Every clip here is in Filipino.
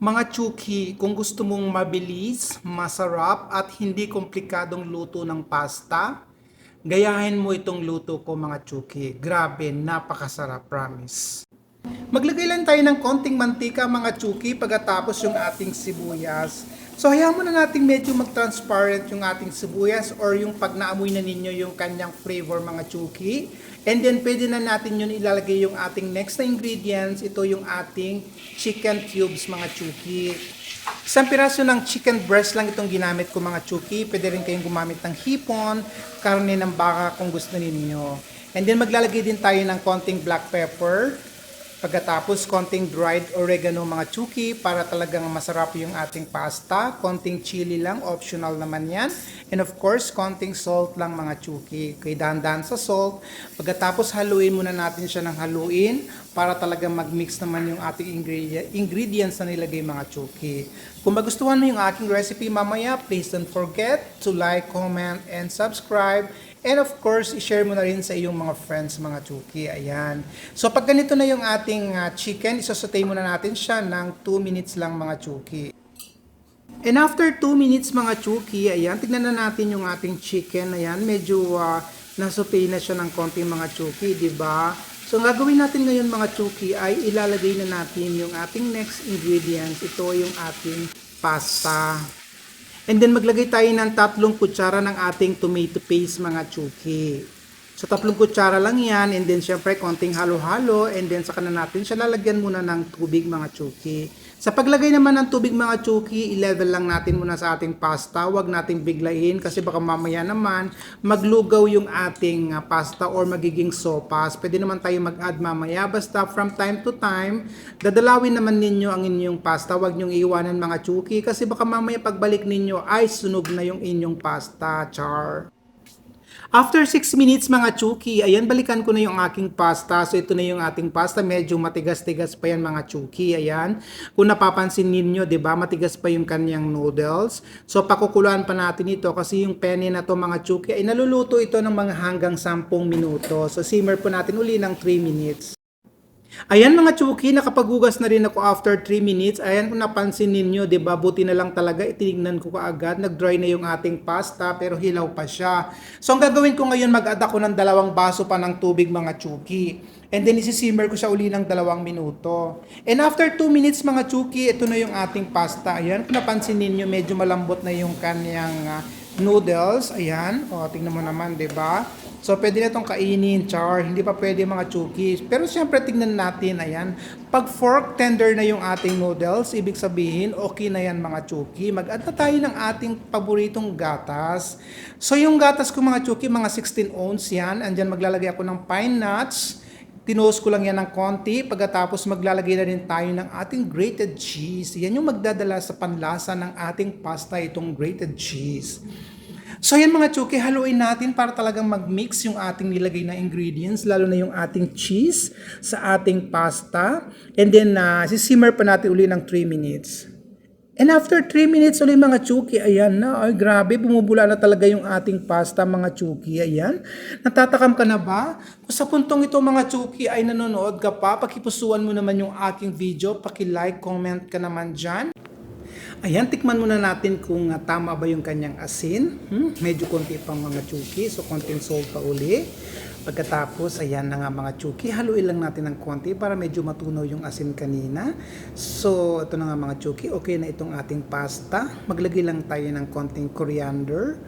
Mga chuki, kung gusto mong mabilis, masarap at hindi komplikadong luto ng pasta, gayahin mo itong luto ko mga chuki. Grabe, napakasarap, promise. Maglagay lang tayo ng konting mantika mga chuki pagkatapos yung ating sibuyas. So hayaan mo na natin medyo mag-transparent yung ating sibuyas or yung pag naamoy na ninyo yung kanyang flavor mga chuki. And then pwede na natin yun ilalagay yung ating next na ingredients. Ito yung ating chicken cubes mga chuki. Isang piraso ng chicken breast lang itong ginamit ko mga chuki. Pwede rin kayong gumamit ng hipon, karne ng baka kung gusto ninyo. And then maglalagay din tayo ng konting black pepper. Pagkatapos, konting dried oregano mga chuki para talagang masarap yung ating pasta. Konting chili lang, optional naman yan. And of course, konting salt lang mga chuki. Kay dahan sa salt. Pagkatapos, haluin muna natin siya ng haluin para talagang mag-mix naman yung ating ingredient, ingredients na nilagay mga chuki. Kung magustuhan mo yung aking recipe mamaya, please don't forget to like, comment, and subscribe. And of course, i-share mo na rin sa iyong mga friends, mga chuki. Ayan. So pag ganito na yung ating ah, chicken, isosotay muna natin siya ng 2 minutes lang mga chuki. And after 2 minutes mga chuki, ayan, tignan na natin yung ating chicken. Ayan, medyo uh, nasotay na siya ng konting mga chuki, di ba? So ang gagawin natin ngayon mga chuki ay ilalagay na natin yung ating next ingredients. Ito yung ating pasta. And then maglagay tayo ng tatlong kutsara ng ating tomato paste mga chuki. So tatlong kutsara lang yan and then syempre konting halo-halo and then saka na natin siya lalagyan muna ng tubig mga chuki. Sa paglagay naman ng tubig mga chuki, i-level lang natin muna sa ating pasta. Huwag nating biglayin kasi baka mamaya naman maglugaw yung ating ah, pasta or magiging sopas. Pwede naman tayo mag-add mamaya. Basta from time to time, dadalawin naman ninyo ang inyong pasta. Huwag nyong iiwanan mga chuki kasi baka mamaya pagbalik ninyo ay sunog na yung inyong pasta. Char. After 6 minutes mga chuki, ayan balikan ko na yung aking pasta. So ito na yung ating pasta, medyo matigas-tigas pa yan mga chuki. Ayan. Kung napapansin ninyo, 'di ba, matigas pa yung kanyang noodles. So pakukuluan pa natin ito kasi yung penne na to mga chuki ay naluluto ito ng mga hanggang 10 minuto. So simmer po natin uli ng 3 minutes. Ayan mga chuki, nakapaghugas na rin ako after 3 minutes. Ayan kung napansin ninyo, 'di ba? Buti na lang talaga itinignan ko kaagad. Nag-dry na yung ating pasta pero hilaw pa siya. So ang gagawin ko ngayon, mag-add ako ng dalawang baso pa ng tubig mga chuki. And then isisimmer ko siya uli ng dalawang minuto. And after 2 minutes mga chuki, ito na yung ating pasta. Ayan, kung napansin ninyo, medyo malambot na yung kanyang ah, noodles. Ayan, o tingnan mo naman, ba? So, pwede na itong kainin, char. Hindi pa pwede mga chukis. Pero siyempre, tingnan natin, ayan. Pag fork tender na yung ating noodles, ibig sabihin, okay na yan mga chuki. Mag-add na tayo ng ating paboritong gatas. So, yung gatas ko mga chuki, mga 16 ounce yan. Andyan maglalagay ako ng pine nuts. Tinuos ko lang yan ng konti. Pagkatapos maglalagay na rin tayo ng ating grated cheese. Yan yung magdadala sa panlasa ng ating pasta, itong grated cheese. So yan mga chuki, haluin natin para talagang mag-mix yung ating nilagay na ingredients, lalo na yung ating cheese sa ating pasta. And then, uh, sisimmer pa natin uli ng 3 minutes. And after 3 minutes uli mga chuki, ayan na, ay grabe, bumubula na talaga yung ating pasta mga chuki, ayan. Natatakam ka na ba? Kung sa puntong ito mga chuki ay nanonood ka pa, pakipusuan mo naman yung aking video, paki-like, comment ka naman dyan. Ayan, tikman muna natin kung uh, tama ba yung kanyang asin. Hmm, medyo konti pang mga chuki, so konting salt pa uli. Pagkatapos, ayan na nga mga chuki, haluin lang natin ng konti para medyo matunaw yung asin kanina. So, ito na nga mga chuki, okay na itong ating pasta. Maglagay lang tayo ng konting coriander.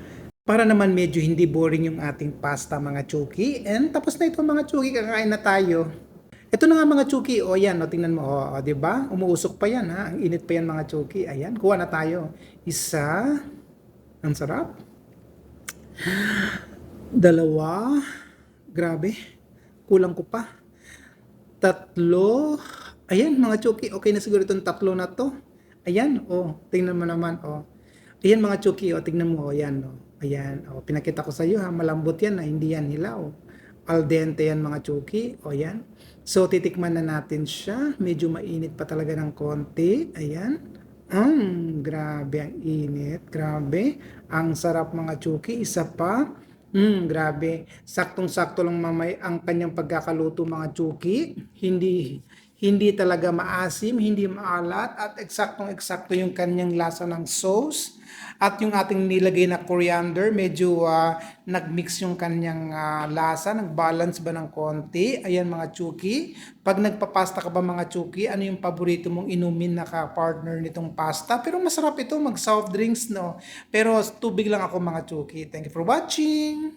Para naman medyo hindi boring yung ating pasta mga chuki. And tapos na ito mga chuki, kakain na tayo. Ito na nga mga chuki, o yan, o, tingnan mo, o, o ba? Umuusok pa yan, ha? Ang init pa yan mga chuki. Ayan, kuha na tayo. Isa, ang sarap. Dalawa, grabe, kulang ko pa. Tatlo, ayan mga chuki, okay na siguro itong tatlo na to. Ayan, o, tingnan mo naman, o. Ayan mga chuki, o, tingnan mo, o, yan, o. Ayan, o, pinakita ko sa iyo, ha, malambot yan, na hindi yan hilaw. Al dente yan mga chuki, o yan. So, titikman na natin siya. Medyo mainit pa talaga ng konti. Ayan. Mm, grabe ang init. Grabe. Ang sarap mga chuki. Isa pa. Mm, grabe. Saktong-sakto lang mamay ang kanyang pagkakaluto mga chuki. Hindi Hindi talaga maasim, hindi maalat at eksaktong-eksakto yung kanyang lasa ng sauce. At yung ating nilagay na coriander, medyo ah, nagmix yung kanyang ah, lasa, nagbalance ba ng konti. Ayan mga chuki. Pag nagpapasta ka ba mga chuki, ano yung paborito mong inumin na ka-partner nitong pasta? Pero masarap ito mag soft drinks no. Pero tubig lang ako mga chuki. Thank you for watching!